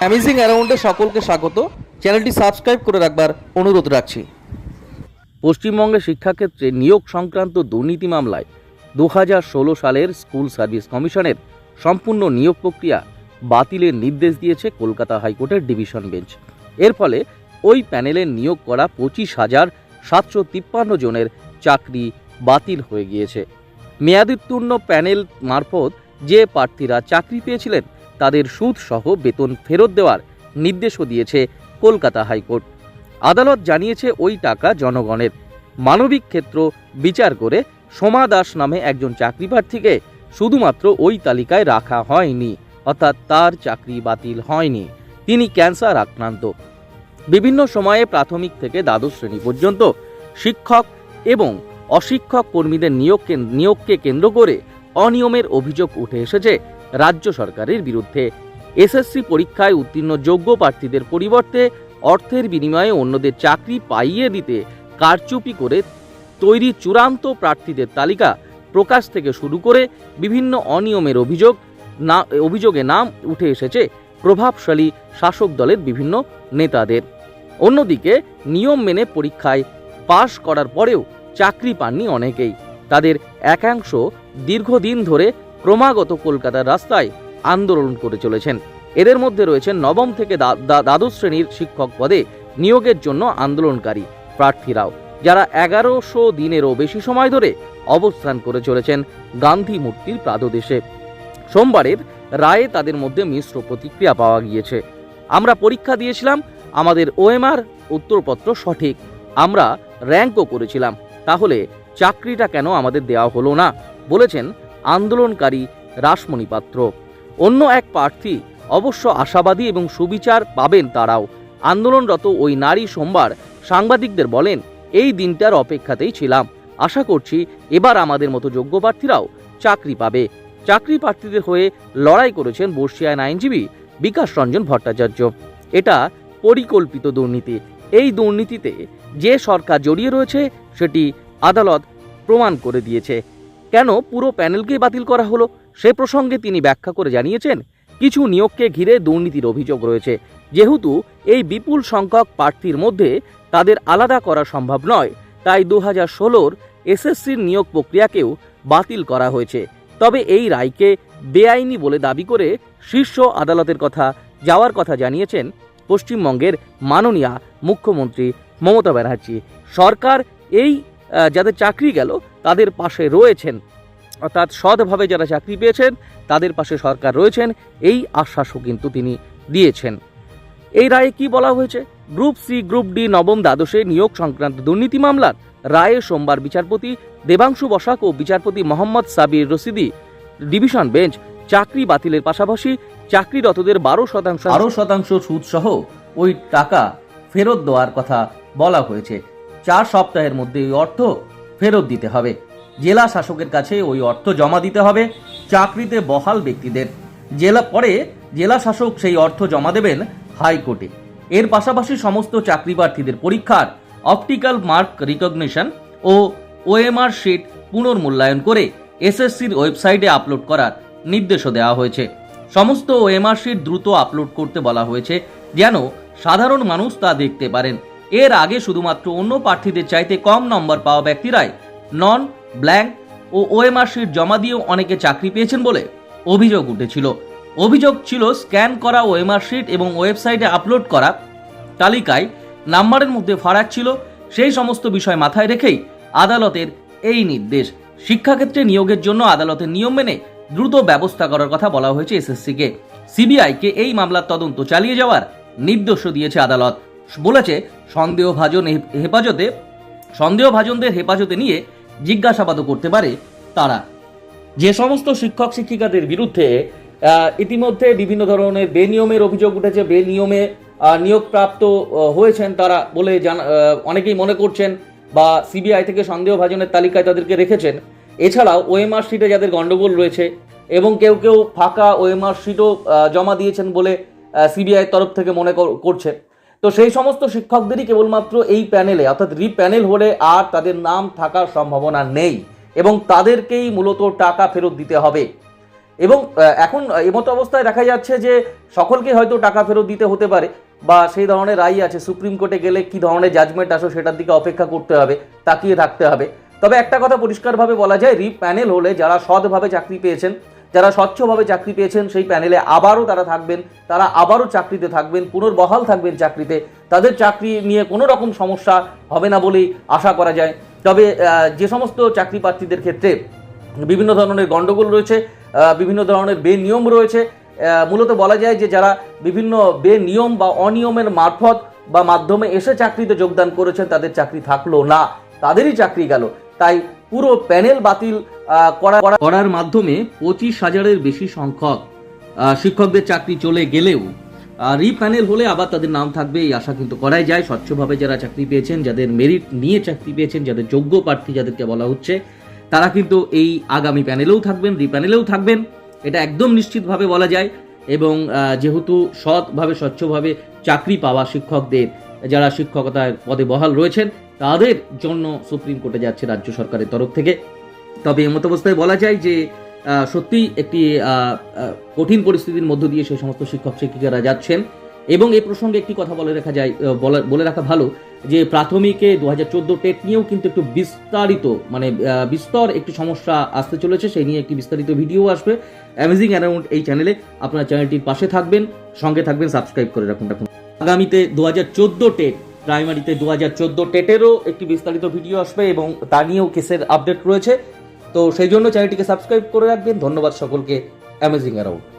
Amazing অ্যারাউন্ডে সকলকে স্বাগত। চ্যানেলটি সাবস্ক্রাইব করে রাখবার অনুরোধ রাখছি। পশ্চিমবঙ্গের শিক্ষাক্ষেত্রে নিয়োগ সংক্রান্ত দুর্নীতি মামলায় দু সালের স্কুল সার্ভিস কমিশনের সম্পূর্ণ নিয়োগ প্রক্রিয়া বাতিলের নির্দেশ দিয়েছে কলকাতা হাইকোর্টের ডিভিশন বেঞ্চ। এর ফলে ওই প্যানেলের নিয়োগ করা পঁচিশ হাজার সাতশো তিপ্পান্ন জনের চাকরি বাতিল হয়ে গিয়েছে। মেয়াদোত্তীর্ণ প্যানেল মারফত যে প্রার্থীরা চাকরি পেয়েছিলেন তাদের সুদ সহ বেতন ফেরত দেওয়ার নির্দেশও দিয়েছে কলকাতা হাইকোর্ট। আদালত জানিয়েছে ওই টাকা জনগণের। মানবিক ক্ষেত্র বিচার করে সোমা দাস নামে একজন চাকরি প্রার্থীকে শুধুমাত্র ওই তালিকায় রাখা হয়নি, অর্থাৎ তার চাকরি বাতিল হয়নি। তিনি ক্যান্সার আক্রান্ত। বিভিন্ন সময়ে প্রাথমিক থেকে দ্বাদশ শ্রেণি পর্যন্ত শিক্ষক এবং অশিক্ষক কর্মীদের নিয়োগকে নিয়োগকে কেন্দ্র করে অনিয়মের অভিযোগ উঠে এসেছে রাজ্য সরকারের বিরুদ্ধে। এসএসসি পরীক্ষায় উত্তীর্ণ যোগ্য প্রার্থীদের পরিবর্তে অর্থের বিনিময়ে অন্যদের চাকরি পাইয়ে দিতে কারচুপি করে তৈরি চূড়ান্ত প্রার্থীদের তালিকা প্রকাশ থেকে শুরু করে বিভিন্ন অনিয়মের অভিযোগ না, অভিযোগে নাম উঠে এসেছে প্রভাবশালী শাসক দলের বিভিন্ন নেতাদের। অন্যদিকে নিয়ম মেনে পরীক্ষায় পাশ করার পরেও চাকরি পাননি অনেকেই। তাদের একাংশ দীর্ঘদিন ধরে ক্রমাগত কলকাতার রাস্তায় আন্দোলন করে চলেছেন। এদের মধ্যে রয়েছেন নবম থেকে দ্বাদশ শ্রেণির শিক্ষক পদে নিয়োগের জন্য আন্দোলনকারী প্রার্থীরাও যারা এগারোশো দিনেরও বেশি সময় ধরে অবস্থান করে চলেছেন গান্ধী মূর্তির প্রাদদেশে সোমবারের রায়ে তাদের মধ্যে মিশ্র প্রতিক্রিয়া পাওয়া গিয়েছে। আমরা পরীক্ষা দিয়েছিলাম, আমাদের ওএমআর উত্তরপত্র সঠিক, আমরা র্যাঙ্কও করেছিলাম, তাহলে চাকরিটা কেন আমাদের দেওয়া হলো না? বলেছেন আন্দোলনকারী রাসমণি পাত্র। অন্য এক প্রার্থী অবশ্য আশাবাদী এবং সুবিচার পাবেন তারাও। আন্দোলনরত ওই নারী সোমবার সাংবাদিকদের বলেন, এই দিনটার অপেক্ষাতেই ছিলাম। আশা করছি এবার আমাদের মতো যোগ্য প্রার্থীরাও চাকরি পাবে। চাকরি প্রার্থীদের হয়ে লড়াই করেছেন বর্ষিয়ান আইনজীবী বিকাশ রঞ্জন ভট্টাচার্য। এটা পরিকল্পিত দুর্নীতি। এই দুর্নীতিতে যে সরকার জড়িয়ে রয়েছে, সেটি আদালত প্রমাণ করে দিয়েছে। কেন পুরো প্যানেলকেই বাতিল করা হলো? সে প্রসঙ্গে তিনি ব্যাখ্যা করে জানিয়েছেন, কিছু নিয়োগকে ঘিরে দুর্নীতির অভিযোগ রয়েছে। যেহেতু এই বিপুল সংখ্যক প্রার্থীর মধ্যে তাদের আলাদা করা সম্ভব নয়, তাই দু হাজার ষোলোর এসএসসির নিয়োগ প্রক্রিয়াকেও বাতিল করা হয়েছে। তবে এই রায়কে বেআইনি বলে দাবি করে শীর্ষ আদালতের কথা, যাওয়ার কথা জানিয়েছেন পশ্চিমবঙ্গের মাননীয়া মুখ্যমন্ত্রী মমতা ব্যানার্জি। সরকার এই যাদের চাকরি গেল, তাদের পাশে রয়েছেন। অর্থাৎ সৎভাবে যারা চাকরি পেয়েছেন, তাদের পাশে সরকার রয়েছেন, এই আশ্বাসও কিন্তু তিনি দিয়েছেন। এই রায়ে কি বলা হয়েছে? গ্রুপ সি, গ্রুপ ডি নবম দ্বাদশে নিয়োগ সংক্রান্ত দুর্নীতি মামলার রায়ে সোমবার বিচারপতি দেবাংশু বসাক ও বিচারপতি মোহাম্মদ সাবির রশিদি ডিভিশন বেঞ্চ চাকরি বাতিলের পাশাপাশি চাকরিরতদের বারো শতাংশ আরও শতাংশ সুদ সহ ওই টাকা ফেরত দেওয়ার কথা বলা হয়েছে। চার সপ্তাহের মধ্যে ওই অর্থ ফেরত দিতে হবে। জেলা শাসকের কাছে ওই অর্থ জমা দিতে হবে, চাকরিতে বহাল ব্যক্তিদের। জেলা, পরে জেলা শাসক সেই অর্থ জমা দেবেন হাইকোর্টে। এর পাশাপাশি সমস্ত চাকরি প্রার্থীদের পরীক্ষার অপটিক্যাল মার্ক রিকগনিশন ও ওএমআর শিট পুনর্মূল্যায়ন করে এসএসসির ওয়েবসাইটে আপলোড করার নির্দেশও দেওয়া হয়েছে। সমস্ত ওএমআর শিট দ্রুত আপলোড করতে বলা হয়েছে, যেন সাধারণ মানুষ তা দেখতে পারেন। এর আগে শুধুমাত্র অন্য প্রার্থীদের চাইতে কম নম্বর পাওয়া ব্যক্তিরাই নন, ব্ল্যাঙ্ক ও ওএমআর শিট জমা দিয়েও অনেকে চাকরি পেয়েছেন বলে অভিযোগ উঠেছিল। অভিযোগ ছিল স্ক্যান করা ওএমআর শিট এবং ওয়েবসাইটে আপলোড করা তালিকায় নাম্বারের মধ্যে ফারাক ছিল, সেই সমস্ত বিষয় মাথায় রেখেই আদালতের এই নির্দেশ। শিক্ষাক্ষেত্রে নিয়োগের জন্য আদালতের নিয়ম মেনে দ্রুত ব্যবস্থা করার কথা বলা হয়েছে এসএসসিকে। সিবিআইকে এই মামলার তদন্ত চালিয়ে যাওয়ার নির্দেশও দিয়েছে আদালত। বলেছে, সন্দেহভাজন হেফাজতে, সন্দেহভাজনদের হেফাজতে নিয়ে জিজ্ঞাসাবাদও করতে পারে তারা। যে সমস্ত শিক্ষক শিক্ষিকাদের বিরুদ্ধে ইতিমধ্যে বিভিন্ন ধরনের বেনিয়মের অভিযোগ উঠেছে বেনিয়মে নিয়োগপ্রাপ্ত হয়েছেন তারা বলে জানা অনেকেই মনে করছেন বা সিবিআই থেকে সন্দেহভাজনের তালিকায় তাদেরকে রেখেছেন। এছাড়াও ওএমআর শিটে যাদের গণ্ডগোল রয়েছে এবং কেউ কেউ ফাঁকা ওএমআর শিটও জমা দিয়েছেন বলে সিবিআই তরফ থেকে মনে কর- করছে। তো সেই সমস্ত শিক্ষকদেরই কেবলমাত্র এই প্যানেলে, অর্থাৎ রি প্যানেল হলে আর তাদের নাম থাকার সম্ভাবনা নেই এবং তাদেরকেই মূলত টাকা ফেরত দিতে হবে। এবং এখন এমতো অবস্থায় দেখা যাচ্ছে যে সকলকে হয়তো টাকা ফেরত দিতে হতে পারে বা সেই ধরনের রায় আছে, সুপ্রিম কোর্টে গেলে কি ধরনের জাজমেন্ট আসো সেটার দিকে অপেক্ষা করতে হবে, তাকিয়ে থাকতে হবে। তবে একটা কথা পরিষ্কারভাবে বলা যায় রিপ প্যানেল হলে যারা সৎভাবে চাকরি পেয়েছেন যারা স্বচ্ছভাবে চাকরি পেয়েছেন, সেই প্যানেলে আবারও তারা থাকবেন, তারা আবারও চাকরিতে থাকবেন, পুনর্বহাল থাকবেন চাকরিতে। তাদের চাকরি নিয়ে কোনো রকম সমস্যা হবে না বলেই আশা করা যায়। তবে যে সমস্ত চাকরি প্রার্থীদের ক্ষেত্রে বিভিন্ন ধরনের গণ্ডগোল রয়েছে বিভিন্ন ধরনের বেনিয়ম রয়েছে মূলত বলা যায় যে যারা বিভিন্ন বেনিয়ম বা অনিয়মের মারফত বা মাধ্যমে এসে চাকরিতে যোগদান করেছেন, তাদের চাকরি থাকল না, তাদেরই চাকরি গেল। তাই পুরো প্যানেল বাতিল করার মাধ্যমে পঁচিশ হাজারের বেশি সংখ্যক শিক্ষকদের চাকরি চলে গেলেও রিপ্যানেল হলে আবার তাদের নাম থাকবে, এই আশা কিন্তু করাই যায়। স্বচ্ছভাবে যারা চাকরি পেয়েছেন, যাদের মেরিট নিয়ে চাকরি পেয়েছেন, যাদের যোগ্য প্রার্থী যাদেরকে বলা হচ্ছে, তারা কিন্তু এই আগামী প্যানেলেও থাকবেন রিপ্যানেলেও থাকবেন। এটা একদম নিশ্চিতভাবে বলা যায় এবং যেহেতু সৎভাবে, স্বচ্ছভাবে চাকরি পাওয়া শিক্ষকদের, যারা শিক্ষকতার পদে বহাল রয়েছেন, তাদের জন্য সুপ্রিম কোর্টে যাচ্ছে রাজ্য সরকারের তরফ থেকে। তবে এমত অবস্থায় বলা যায় যে সত্যিই একটি কঠিন পরিস্থিতির মধ্য দিয়ে সেই সমস্ত শিক্ষক শিক্ষিকারা যাচ্ছেন। এবং এই প্রসঙ্গে একটি কথা বলে রাখা যায় বলে রাখা ভালো যে, প্রাথমিকে দু হাজার চোদ্দ টেট নিয়েও কিন্তু একটু বিস্তারিত মানে বিস্তর একটি সমস্যা আসতে চলেছে, সেই নিয়ে একটি বিস্তারিত ভিডিও আসবে। অ্যামেজিং অ্যারাউন্ড এই চ্যানেলে আপনার চ্যানেলটির পাশে থাকবেন, সঙ্গে থাকবেন, সাবস্ক্রাইব করে রাখুন রাখুন। আগামীতে দু হাজার চোদ্দ টেট, প্রাইমারিতে দু হাজার চোদ্দ টেটেরও একটি বিস্তারিত ভিডিও আসবে এবং তা নিয়েও কেসের আপডেট রয়েছে। তো সেই জন্য চ্যানেলটিকে সাবস্ক্রাইব করে রাখবেন। ধন্যবাদ সকলকে। Amazing around